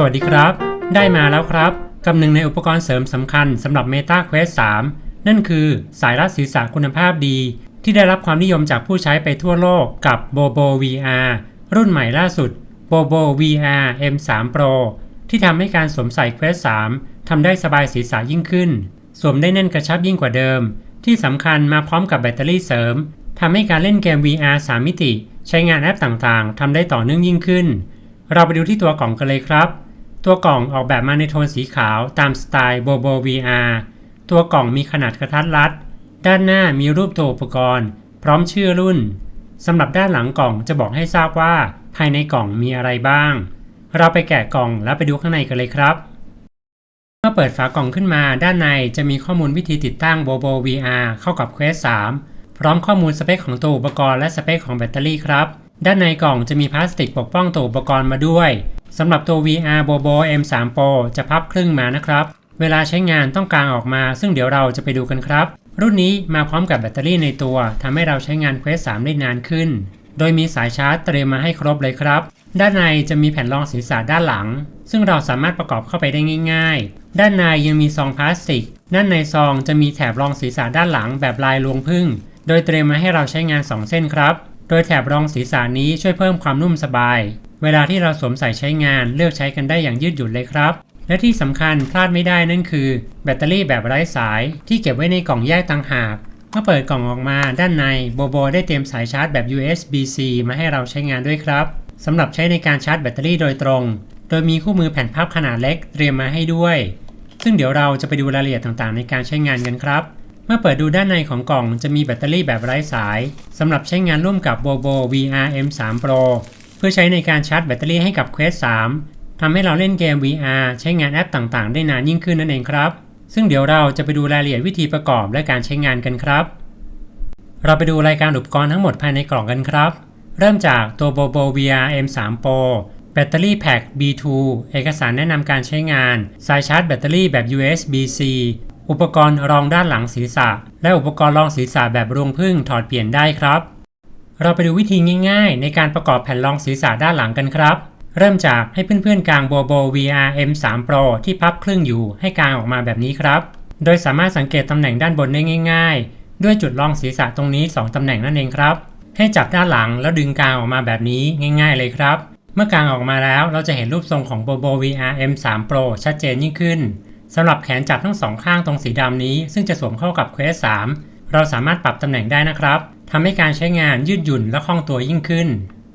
สวัสดีครับ ได้มาแล้วครับกับหนึ่งในอุปกรณ์เสริมสำคัญสำหรับ Meta Quest 3 นั่นคือสายรัดศีรษะคุณภาพดี ที่ได้รับความนิยมจากผู้ใช้ไปทั่วโลกกับ Bobo VR รุ่นใหม่ล่าสุด Bobo VR M3 Pro ที่ทำให้การสวมใส่ Quest 3ทำได้สบายศีรษะยิ่งขึ้น สวมได้แน่นกระชับยิ่งกว่าเดิม ที่สำคัญมาพร้อมกับแบตเตอรี่เสริมทำให้การเล่นเกม VR 3 มิติ ใช้งานแอปต่างๆทำได้ต่อเนื่องยิ่งขึ้น เราไปดูที่ตัวกล่องกันเลยครับ ตัวกล่องออกแบบมาในโทนสีขาวตามสไตล์ Bobo VR ตัวกล่องมีขนาดกระทัดรัด ด้านหน้ามีรูปตัวอุปกรณ์ พร้อมชื่อรุ่นสำหรับด้านหลังกล่องจะบอกให้ทราบว่า ภายในกล่องมีอะไรบ้าง เราไปแกะกล่องแล้วไปดูข้างในกันเลยครับ เมื่อเปิดฝากล่องขึ้นมา ด้านในจะมีข้อมูลวิธีติดตั้ง Bobo VR เข้ากับ Quest 3 พร้อมข้อมูลสเปคของตัวอุปกรณ์และสเปคของแบตเตอรี่ครับ ด้านในกล่องจะมีพลาสติกปกป้องตัวอุปกรณ์มาด้วยสำหรับตัว VR Bobo M3 Pro จะพับครึ่งมานะครับ เวลาใช้งานต้องกางออกมา ซึ่งเดี๋ยวเราจะไปดูกันครับ รุ่นนี้มาพร้อมกับแบตเตอรี่ในตัวทำให้เราใช้งาน Quest 3 ได้นานขึ้น โดยมีสายชาร์จเตรียมมาให้ครบเลยครับ ด้านในจะมีแผ่นรองศีรษะด้านหลัง ซึ่งเราสามารถประกอบเข้าไปได้ง่าย ๆ ด้านในยังมีซองพลาสติก ด้านในซองจะมีแถบรองศีรษะด้านหลังแบบลายลวงพึ่ง โดยเตรียมมาให้เราใช้งาน 2 เส้นครับ โดยแถบรองศีรษะนี้ช่วยเพิ่มความนุ่มสบาย เวลาที่เราสวมใส่ใช้งานเลือกใช้กันได้อย่างยืดหยุ่นเลยครับ และที่สำคัญพลาดไม่ได้นั่นคือ แบตเตอรี่แบบไร้สายที่เก็บไว้ในกล่องแยกต่างหากเมื่อเปิดกล่องออกมาด้านในโบโบได้เตรียมสายชาร์จแบบ USB-C มาให้เราใช้งานด้วยครับสำหรับใช้ในการชาร์จแบตเตอรี่โดยตรง โดยมีคู่มือแผ่นพับขนาดเล็กเตรียมมาให้ด้วย ซึ่งเดี๋ยวเราจะไปดูรายละเอียดต่างๆ ในการใช้งานกันครับ เมื่อเปิดดูด้านในของกล่องจะมีแบตเตอรี่แบบไร้สายสำหรับใช้งานร่วมกับ Bobo VR M3 Pro เพื่อใช้ในการชาร์จแบตเตอรี่ให้กับ Quest 3ทำให้เราเล่นเกม VR ใช้งานแอปต่างๆ ได้นานยิ่งขึ้นนั่นเองครับ ซึ่งเดี๋ยวเราจะไปดูรายละเอียดวิธีประกอบและการใช้งานกันครับ เราไปดูรายการอุปกรณ์ทั้งหมดภายในกล่องกันครับ เริ่มจากตัว Bobo VR M3 Pro แบตเตอรี่แพ็ค B2 เอกสารแนะนำการใช้งาน สายชาร์จแบตเตอรี่แบบ USB-C อุปกรณ์รองด้านหลังศีรษะ และอุปกรณ์รองศีรษะแบบรวงพึ่งถอดเปลี่ยนได้ครับ เราไปดูวิธีง่ายๆ ในการประกอบแผ่นรองศีรษะด้านหลังกันครับ เริ่มจากให้เพื่อนๆกาง Bobo VR M3 Pro ที่พับครึ่งอยู่ให้กางออกมาแบบนี้ครับ โดยสามารถสังเกตตำแหน่งด้านบนได้ง่าย ๆ ด้วยจุดรองศีรษะตรงนี้ 2ตำแหน่งนั่นเองครับ ให้จับด้านหลังแล้วดึงกางออกมาแบบนี้ง่าย ๆ เลยครับ เมื่อกางออกมาแล้วเราจะเห็นรูปทรงของ Bobo VR M3 Pro ชัดเจนยิ่งขึ้น สำหรับแขนจับทั้งสองข้างตรงสีดำนี้ ซึ่งจะสวมเข้ากับ Quest 3เราสามารถปรับตำแหน่งได้นะครับทำให้การใช้งานยืดหยุ่นและคล่องตัวยิ่งขึ้น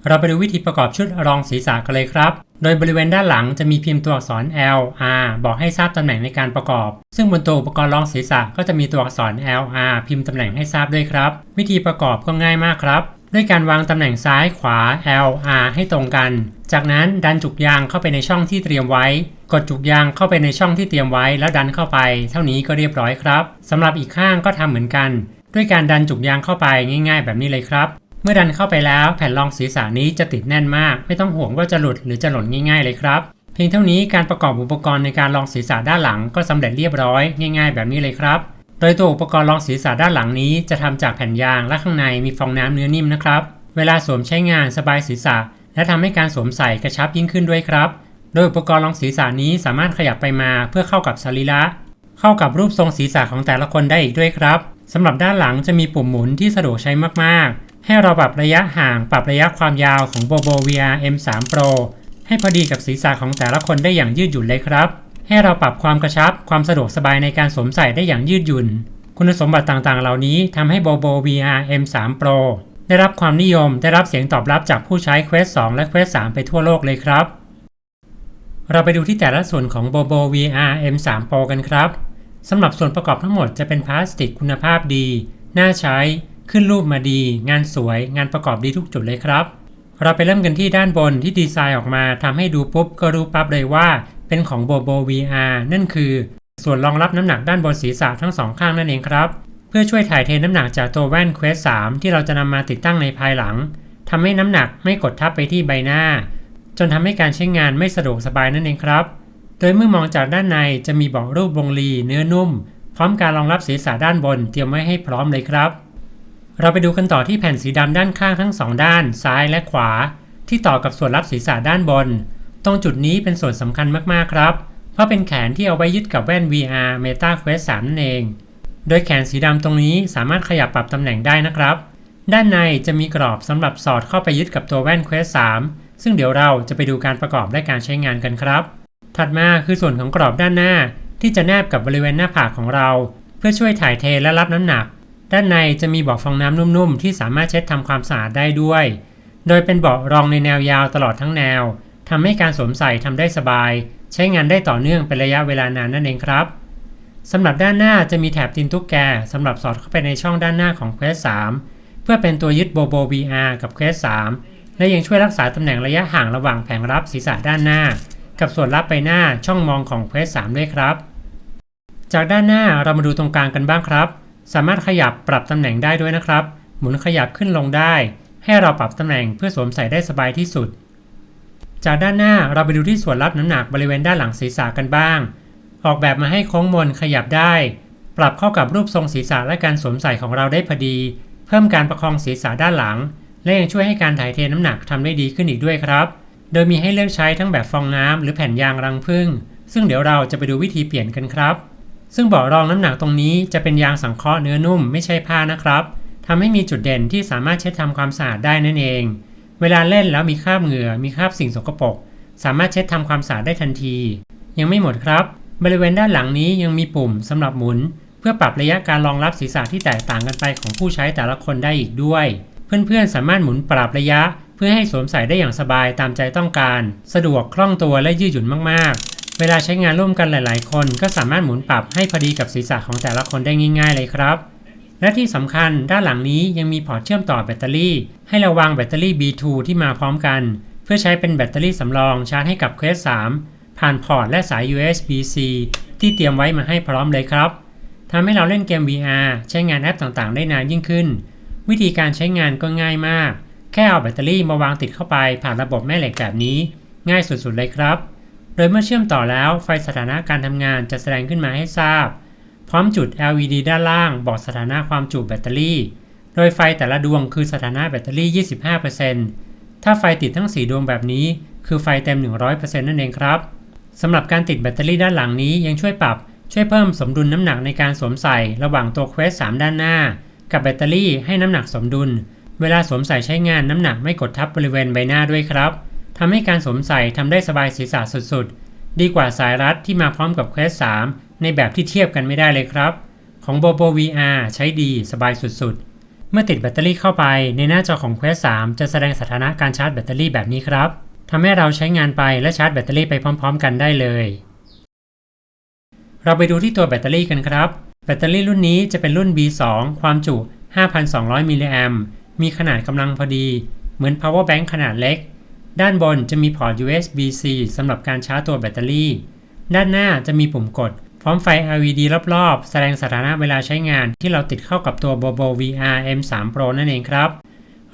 เราไปดูวิธีประกอบชุดรองศีรษะกันเลยครับ โดยบริเวณด้านหลังจะมีพิมพ์ตัวอักษร L R บอกให้ทราบตำแหน่งในการประกอบ ซึ่งบนตัวอุปกรณ์รองศีรษะก็จะมีตัวอักษร L R พิมพ์ตำแหน่งให้ทราบด้วยครับ วิธีประกอบก็ง่ายมากครับด้วยการวางตำแหน่งซ้ายขวา L R ให้ตรงกัน จากนั้นดันจุกยางเข้าไปในช่องที่เตรียมไว้ กดจุกยางเข้าไปในช่องที่เตรียมไว้แล้วดันเข้าไป เท่านี้ก็เรียบร้อยครับสำหรับอีกข้างก็ทำเหมือนกัน ด้วยการดันจุกยางเข้าไปง่าย ๆ แบบนี้เลยครับ เมื่อดันเข้าไปแล้วแผ่นรองศีรษะนี้จะติดแน่นมาก ไม่ต้องห่วงว่าจะหลุดหรือจะหล่นง่าย ๆ เลยครับเพียงเท่านี้การประกอบอุปกรณ์ในการรองศีรษะด้านหลังก็สำเร็จเรียบร้อยง่าย ๆ แบบนี้เลยครับ โดยตัวอุปกรณ์รองศีรษะด้านหลังนี้จะทำจากแผ่นยางและข้างในมีฟองน้ำเนื้อนิ่มนะครับ เวลาสวมใช้งานสบายศีรษะ และทำให้การสวมใส่กระชับยิ่งขึ้นด้วยครับ โดยอุปกรณ์รองศีรษะนี้สามารถขยับไปมาเพื่อเข้ากับสรีระ เข้ากับรูปทรงศีรษะของแต่ละคนได้อีกด้วยครับสำหรับด้านหลังจะมีปุ่มหมุนที่สะดวกใช้มากๆ ให้เราปรับระยะห่างปรับระยะความยาวของ Bobo VR M3 Pro ให้พอดีกับศีรษะของแต่ละคนได้อย่างยืดหยุ่นเลยครับ ให้เราปรับความกระชับความสะดวกสบายในการสวมใส่ได้อย่างยืดหยุ่น คุณสมบัติต่างๆ เหล่านี้ทำให้ Bobo VR M3 Pro ได้รับความนิยมได้รับเสียงตอบรับจากผู้ใช้ Quest 2 และ Quest 3 ไปทั่วโลกเลยครับ เราไปดูที่แต่ละส่วนของ Bobo VR M3 Pro กันครับสำหรับส่วนประกอบทั้งหมดจะเป็นพลาสติกคุณภาพดี น่าใช้ ขึ้นรูปมาดี งานสวย งานประกอบดีทุกจุดเลยครับ เราไปเริ่มกันที่ด้านบนที่ดีไซน์ออกมาทำให้ดูปุ๊บก็รู้ปั๊บเลยว่า เป็นของ Bobo VR นั่นคือ ส่วนรองรับน้ำหนักด้านบนศีรษะทั้งสองข้างนั่นเองครับ เพื่อช่วยถ่ายเทน้ำหนักจากตัวแว่น Quest 3 ที่เราจะนำมาติดตั้งในภายหลังทำให้น้ำหนักไม่กดทับไปที่ใบหน้า จนทำให้การใช้งานไม่สะดวกสบายนั่นเองครับ โดยเมื่อมองจากด้านในจะมีเบอกรูปวงลีเนื้อนุ่ม พร้อมการรองรับศีรษะด้านบนเตรียมไว้ให้พร้อมเลยครับ เราไปดูกันต่อที่แผ่นสีดำด้านข้างทั้งสองด้าน ซ้ายและขวา ที่ต่อกับส่วนรับศีรษะด้านบน ตรงจุดนี้เป็นส่วนสำคัญมากๆครับ เพราะเป็นแขนที่เอาไว้ยึดกับแว่น VR Meta Quest 3นั่นเอง โดยแขนสีดำตรงนี้สามารถขยับปรับตำแหน่งได้นะครับ ด้านในจะมีกรอบสำหรับสอดเข้าไปยึดกับตัวแว่น Quest 3 ซึ่งเดี๋ยวเราจะไปดูการประกอบและการใช้งานกันครับ ถัดมาคือส่วนของกรอบด้านหน้า ที่จะแนบกับบริเวณหน้าผากของเรา เพื่อช่วยถ่ายเทและรับน้ำหนัก ด้านในจะมีเบาะฟองน้ำนุ่มๆ ที่สามารถเช็ดทำความสะอาดได้ด้วย โดยเป็นเบาะรองในแนวยาวตลอดทั้งแนวทำให้การสวมใส่ทำได้สบาย ใช้งานได้ต่อเนื่องเป็นระยะเวลานานนั่นเองครับสำหรับด้านหน้าจะมีแถบตีนตุ๊กแกสำหรับสอดเข้าไปในช่องด้านหน้าของ Quest 3 เพื่อเป็นตัวยึดโบโบ VR กับ Quest 3 และยังช่วยรักษาตำแหน่งระยะห่างระหว่างแผงรับศีรษะด้านหน้า กับส่วนรับไปหน้าช่องมองของ Quest 3ด้วยครับ จากด้านหน้าเรามาดูตรงกลางกันบ้างครับ สามารถขยับปรับตำแหน่งได้ด้วยนะครับ หมุนขยับขึ้นลงได้ ให้เราปรับตำแหน่งเพื่อสวมใส่ได้สบายที่สุด จากด้านหน้าเราไปดูที่ส่วนรับน้ำหนักบริเวณด้านหลังศีรษะกันบ้าง ออกแบบมาให้โค้งมนขยับได้ ปรับเข้ากับรูปทรงศีรษะและการสวมใส่ของเราได้พอดี เพิ่มการประคองศีรษะด้านหลัง และยังช่วยให้การถ่ายเทน้ำหนักทำได้ดีขึ้นอีกด้วยครับ โดยมีให้เลือกใช้ทั้งแบบฟองน้ำหรือแผ่นยางรังผึ้งซึ่งเดี๋ยวเราจะไปดูวิธีเปลี่ยนกันครับ ซึ่งเบาะรองน้ำหนักตรงนี้จะเป็นยางสังเคราะห์เนื้อนุ่มไม่ใช่ผ้านะครับทำให้มีจุดเด่นที่สามารถเช็ดทำความสะอาดได้นั่นเอง เวลาเล่นแล้วมีคราบเหงื่อมีคราบสิ่งสกปรกสามารถเช็ดทำความสะอาดได้ทันที ยังไม่หมดครับ บริเวณด้านหลังนี้ยังมีปุ่มสำหรับหมุน เพื่อปรับระยะการรองรับศีรษะที่แตกต่างกันไปของผู้ใช้แต่ละคนได้อีกด้วย เพื่อนๆ สามารถหมุนปรับระยะ เพื่อให้สวมใส่ได้อย่างสบายตามใจต้องการ สะดวกคล่องตัวและยืดหยุ่นมากๆ เวลาใช้งานร่วมกันหลาย ๆ คนก็สามารถหมุนปรับให้พอดีกับศีรษะของแต่ละคนได้ง่าย ๆ เลยครับและที่สำคัญด้านหลังนี้ยังมีพอร์ตเชื่อมต่อแบตเตอรี่ ให้ราวางแบตเตอรี่ B2 ที่มาพร้อมกัน เพื่อใช้เป็นแบตเตอรี่สำรองชาร์จให้กับ Quest 3 ผ่านพอร์ตและสาย USB-C ที่เตรียมไว้มาให้พร้อมเลยครับทำให้เราเล่นเกม VR ใช้งานแอปต่างๆ ได้นานยิ่งขึ้น วิธีการใช้งานก็ง่ายมาก แค่เอาแบตเตอรี่มาวางติดเข้าไปผ่านระบบแม่เหล็กแบบนี้ ง่ายสุดๆเลยครับ โดยเมื่อเชื่อมต่อแล้วไฟสถานะการทำงานจะแสดงขึ้นมาให้ทราบ พร้อมจุด LED ด้านล่าง บอกสถานะความจุแบตเตอรี่ โดยไฟแต่ละดวงคือสถานะแบตเตอรี่ 25%ถ้าไฟติดทั้ง 4 ดวงแบบนี้ คือไฟเต็ม 100%นั่นเองครับสำหรับการติดแบตเตอรี่ด้านหลังนี้ยังช่วยปรับ ช่วยเพิ่มสมดุลน้ำหนักในการสวมใส่ระหว่างตัว Quest 3 ด้านหน้า กับแบตเตอรี่ให้น้ำหนักสมดุล เวลาสวมใส่ใช้งานน้ำหนักไม่กดทับบริเวณใบหน้าด้วยครับทำให้การสวมใส่ทำได้สบายศีรษะสุดๆ ดีกว่าสายรัดที่มาพร้อมกับ Quest 3 ในแบบที่เทียบกันไม่ได้เลยครับ ของ Bobo VR ใช้ดีสบายสุดๆ เมื่อติดแบตเตอรี่เข้าไปในหน้าจอของ Quest 3 จะแสดงสถานะการชาร์จแบตเตอรี่แบบนี้ครับทำให้เราใช้งานไปและชาร์จแบตเตอรี่ไปพร้อม ๆ กันได้เลย เราไปดูที่ตัวแบตเตอรี่กันครับ แบตเตอรี่รุ่นนี้จะเป็นรุ่น B2 ความจุ 5,200 มิลลิแอมมีขนาดกำลังพอดี เหมือน power bank ขนาดเล็ก ด้านบนจะมีพอร์ต USB-C สำหรับการชาร์จตัวแบตเตอรี่ ด้านหน้าจะมีปุ่มกด พร้อมไฟ LED รอบๆ แสดงสถานะเวลาใช้งานที่เราติดเข้ากับตัว Bobo VR M3 Pro นั่นเองครับ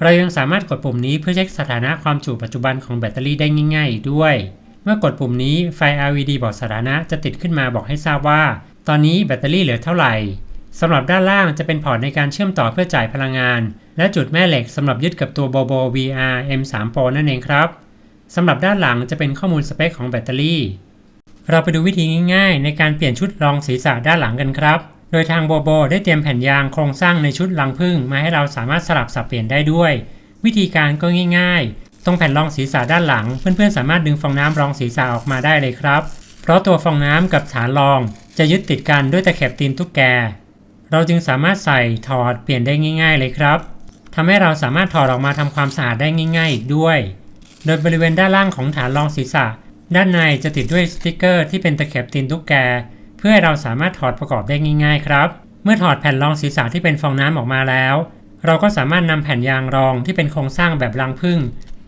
เรายังสามารถกดปุ่มนี้เพื่อเช็คสถานะความจุปัจจุบันของแบตเตอรี่ได้ง่ายๆอีกด้วย เมื่อกดปุ่มนี้ไฟ LED บอกสถานะจะติดขึ้นมาบอกให้ทราบว่า ตอนนี้แบตเตอรี่เหลือเท่าไหร่สำหรับด้านล่างจะเป็นพอร์ตในการเชื่อมต่อเพื่อจ่ายพลังงาน และจุดแม่เหล็กสำหรับยึดกับตัว Bobo VR M3 Pro นั่นเองครับสำหรับด้านหลังจะเป็นข้อมูลสเปคของแบตเตอรี่ เราไปดูวิธีง่ายๆ ในการเปลี่ยนชุดรองศีรษะด้านหลังกันครับ โดยทางโบโบได้เตรียมแผ่นยางโครงสร้างในชุดรังผึ้งมาให้เราสามารถสลับสับเปลี่ยนได้ด้วย วิธีการก็ง่ายๆ ตรงแผ่นรองศีรษะด้านหลัง เพื่อนๆสามารถดึงฟองน้ำรองศีรษะออกมาได้เลยครับ เพราะตัวฟองน้ำกับฐานรอง จะยึดติดกันด้วยตะเข็บตีนตุ๊กแก เราจึงสามารถใส่ถอดเปลี่ยนได้ง่าย ๆ เลยครับทำให้เราสามารถถอดออกมาทำความสะอาดได้ง่าย ๆ อีกด้วย โดยบริเวณด้านล่างของฐานรองศีรษะ ด้านในจะติดด้วยสติกเกอร์ที่เป็นตะเข็บตีนตุ๊กแก เพื่อให้เราสามารถถอดประกอบได้ง่าย ๆ ครับ เมื่อถอดแผ่นรองศีรษะที่เป็นฟองน้ำออกมาแล้ว เราก็สามารถนำแผ่นยางรองที่เป็นโครงสร้างแบบรังผึ้ง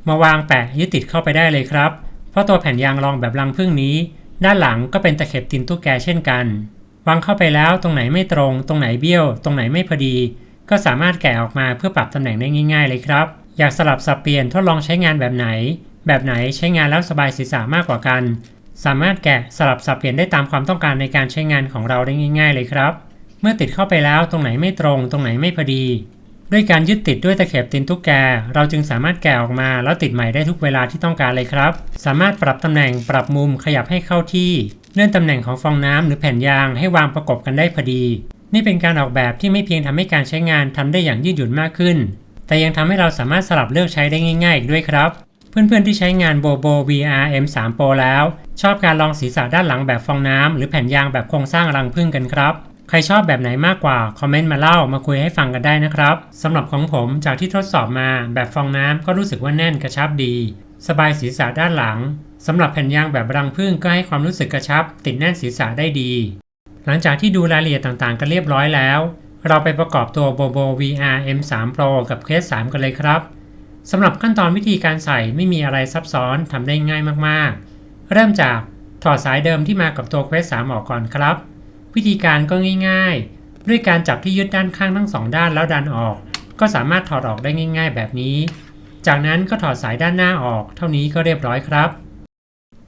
มาวางแปะยึดติดเข้าไปได้เลยครับ เพราะตัวแผ่นยางรองแบบรังผึ้งนี้ ด้านหลังก็เป็นตะเข็บตีนตุ๊กแกเช่นกัน วางเข้าไปแล้วตรงไหนไม่ตรง ตรงไหนเบี้ยว ตรงไหนไม่พอดี ก็สามารถแกะออกมาเพื่อปรับตำแหน่งได้ง่าย ๆ เลยครับ อยากสลับสับเปลี่ยนทดลองใช้งานแบบไหน แบบไหนใช้งานแล้วสบายศีรษะมากกว่ากัน สามารถแกะสลับสับเปลี่ยนได้ตามความต้องการในการใช้งานของเราได้ง่าย ๆ เลยครับ เมื่อติดเข้าไปแล้วตรงไหนไม่ตรง ตรงไหนไม่พอดี ด้วยการยึดติดด้วยตะเข็บตินตุ๊กแก เราจึงสามารถแกะออกมาแล้วติดใหม่ได้ทุกเวลาที่ต้องการเลยครับ สามารถปรับตำแหน่งปรับมุมขยับให้เข้าที่ เลื่อนตำแหน่งของฟองน้ำหรือแผ่นยางให้วางประกบกันได้พอดี นี่เป็นการออกแบบที่ไม่เพียงทำให้การใช้งานทำได้อย่างยืดหยุ่นมากขึ้น แต่ยังทำให้เราสามารถสลับเลือกใช้ได้ง่าย ๆ อีกด้วยครับ เพื่อนๆที่ใช้งาน Bobo VR M3 Pro แล้ว ชอบการลองศีรษะด้านหลังแบบฟองน้ำหรือแผ่นยางแบบโครงสร้างรังผึ้งกันครับ ครชอบแบบไหนมากกว่า คอมเมนต์มาเล่ามาคุยให้ฟังกันได้นะครับสำหรับของผมจากที่ทดสอบมาแบบฟองน้ำก็รู้สึกว่าแน่นกระชับดี สบายศีรษะด้านหลังสำหรับแผ่นยางแบบรังผึ้งก็ให้ความรู้สึกกระชับ ติดแน่นศีรษะได้ดี หลังจากที่ดูรายละเอียดต่างๆ กันเรียบร้อยแล้ว เราไปประกอบตัว Bobo VR M3 Pro กับ Quest 3กันเลยครับสำหรับขั้นตอนวิธีการใส่ไม่มีอะไรซับซ้อนทำได้ง่ายมากๆ เริ่มจากถอดสายเดิมที่มากับตัว Quest 3 ออกก่อนครับ วิธีการก็ง่ายๆ ด้วยการจับที่ยึดด้านข้างทั้งสองด้านแล้วดันออก ก็สามารถถอดออกได้ง่าย ๆ แบบนี้ จากนั้นก็ถอดสายด้านหน้าออก เท่านี้ก็เรียบร้อยครับ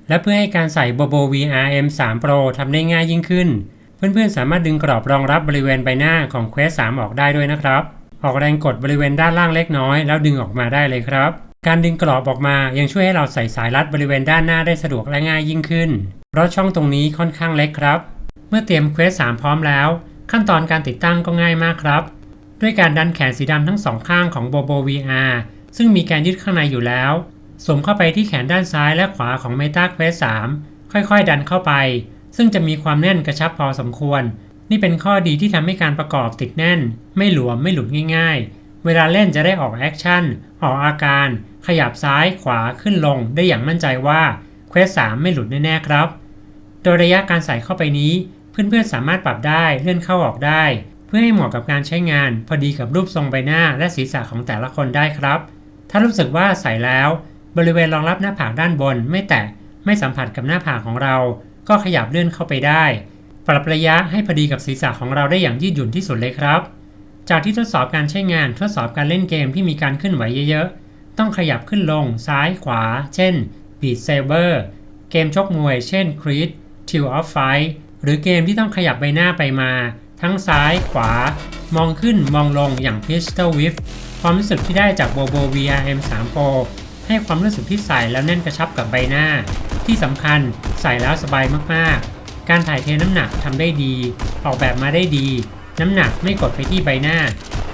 และเพื่อให้การใส่ Bobo VR M3 Pro ทำได้ง่ายยิ่งขึ้น เพื่อนๆ สามารถดึงกรอบรองรับบริเวณใบหน้าของ Quest 3 ออกได้ด้วยนะครับ ออกแรงกดบริเวณด้านล่างเล็กน้อย แล้วดึงออกมาได้เลยครับ การดึงกรอบออกมายังช่วยให้เราใส่สายรัดบริเวณด้านหน้าได้สะดวกและง่ายยิ่งขึ้น เพราะช่องตรงนี้ค่อนข้างเล็กครับ มื่อเตรียม Quest 3พร้อมแล้ว ขั้นตอนการติดตั้งก็ง่ายมากครับ ด้วยการดันแขนสีดำทั้งสองข้างของ Bobo VR ซึ่งมีการยึดข้างในอยู่แล้ว สวมเข้าไปที่แขนด้านซ้ายและขวาของ Meta Quest 3 ค่อยๆ ดันเข้าไป ซึ่งจะมีความแน่นกระชับพอสมควร นี่เป็นข้อดีที่ทำให้การประกอบติดแน่น ไม่หลวมไม่หลุดง่ายๆ เวลาเล่นจะได้ออกแอคชั่น ออกอาการ ขยับซ้ายขวาขึ้นลง ได้อย่างมั่นใจว่า Quest 3 ไม่หลุดแน่ๆครับ โดยระยะการใส่เข้าไปนี้ เพื่อนๆสามารถปรับได้เลื่อนเข้าออกได้ เพื่อให้เหมาะกับการใช้งาน พอดีกับรูปทรงใบหน้าและศีรษะของแต่ละคนได้ครับ ถ้ารู้สึกว่าใส่แล้ว บริเวณรองรับหน้าผากด้านบน ไม่แตะไม่สัมผัสกับหน้าผากของเรา ก็ขยับเลื่อนเข้าไปได้ ปรับระยะให้พอดีกับศีรษะของเราได้อย่างยืดหยุ่นที่สุดเลยครับ จากที่ทดสอบการใช้งานทดสอบการเล่นเกมที่มีการเคลื่อนไหวเยอะๆ ต้องขยับขึ้นลงซ้ายขวา เช่น Beat Saber เกมชกมวย เช่น Creed t i l of Fight หรือเกมที่ต้องขยับใบหน้าไปมา ทั้งซ้ายขวา มองขึ้นมองลงอย่าง Pistol Whip ความรู้สึกที่ได้จาก Bobo VR M3 Pro ให้ความรู้สึกที่ใส่แล้วแน่นกระชับกับใบหน้า ที่สำคัญใส่แล้วสบายมากๆ การถ่ายเทน้ำหนักทำได้ดี ออกแบบมาได้ดี น้ำหนักไม่กดไปที่ใบหน้า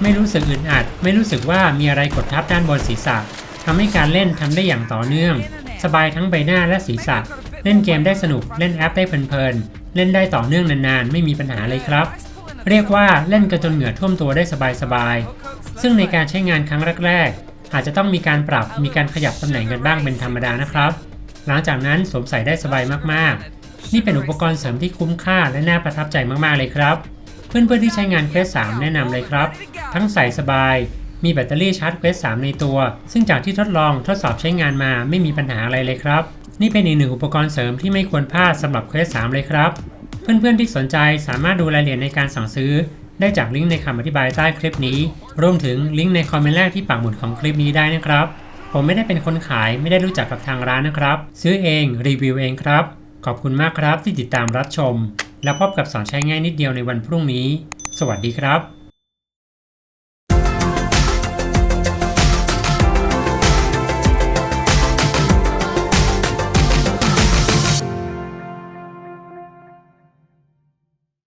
ไม่รู้สึกอึดอัด ไม่รู้สึกว่ามีอะไรกดทับด้านบนศีรษะทำให้การเล่นทำได้อย่างต่อเนื่อง สบายทั้งใบหน้าและศีรษะ เล่นเกมได้สนุก เล่นแอปได้เพลินๆ เล่นได้ต่อเนื่องนานๆ ไม่มีปัญหาเลยครับ เรียกว่าเล่นกันจนเหงื่อท่วมตัวได้สบายๆ ซึ่งในการใช้งานครั้งแรกๆ อาจจะต้องมีการปรับ มีการขยับตำแหน่งกันบ้างเป็นธรรมดานะครับ หลังจากนั้นสวมใส่ได้สบายมากๆ นี่เป็นอุปกรณ์เสริมที่คุ้มค่าและน่าประทับใจมากๆเลยครับ เพื่อนๆที่ใช้งาน Quest 3แนะนำเลยครับ ทั้งใส่สบายมีแบตเตอรี่ชาร์จ Quest 3ในตัว ซึ่งจากที่ทดลองทดสอบใช้งานมาไม่มีปัญหาอะไรเลยครับ นี่เป็นอีกหนึ่งอุปกรณ์เสริมที่ไม่ควรพลาดสำหรับ Quest 3เลยครับ เพื่อนๆที่สนใจสามารถดูรายละเอียดในการสั่งซื้อ ได้จากลิงก์ในคำอธิบายใต้คลิปนี้ รวมถึงลิงก์ในคอมเมนต์แรกที่ปักหมุดของคลิปนี้ได้นะครับ ผมไม่ได้เป็นคนขายไม่ได้รู้จักกับทางร้านนะครับ ซื้อเองรีวิวเองครับ ขอบคุณมากครับที่ติดตามรับชม แล้วพบกับสอนใช้ง่ายนิดเดียวในวันพรุ่งนี้ สวัสดีครับ